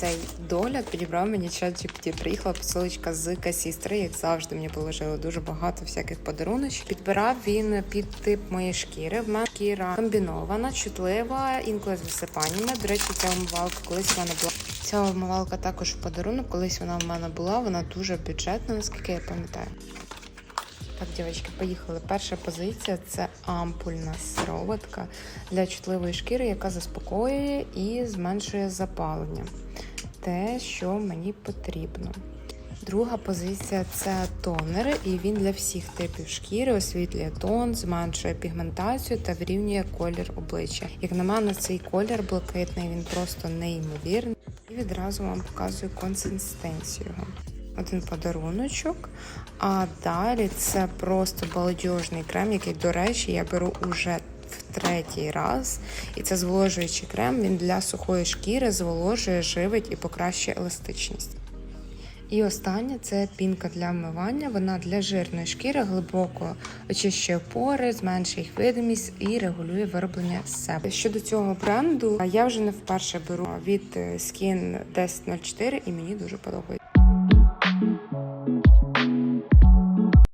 цей догляд підібрав мені чат Приїхала посилочка з Касістри, як завжди, мені положили дуже багато всяких подаруночів. Підбирав він під тип моєї шкіри. В мене шкіра комбінована, чутлива, інколи з висипаннями. До речі, ця умивалка колись в мене була. Ця умивалка також в подарунок. Колись вона в мене була. Вона дуже бюджетна, наскільки я пам'ятаю. Так, дівчатки, поїхали. Перша позиція це ампульна сироватка для чутливої шкіри, яка заспокоює і зменшує запалення. Те, що мені потрібно. Друга позиція це тонер, і він для всіх типів шкіри освітлює тон, зменшує пігментацію та вирівнює колір обличчя. Як на мене, цей колір блакитний, він просто неймовірний. І відразу вам показую консистенцію один подаруночок. А далі це просто балдежний крем, який, до речі, я беру уже в третій раз. І це зволожуючий крем. Він для сухої шкіри зволожує, живить і покращує еластичність. І останнє це пінка для вмивання. Вона для жирної шкіри глибоко очищує пори, зменшує їх видимість і регулює вироблення себе. Щодо цього бренду, я вже не вперше беру від Skin 1004 і мені дуже подобається.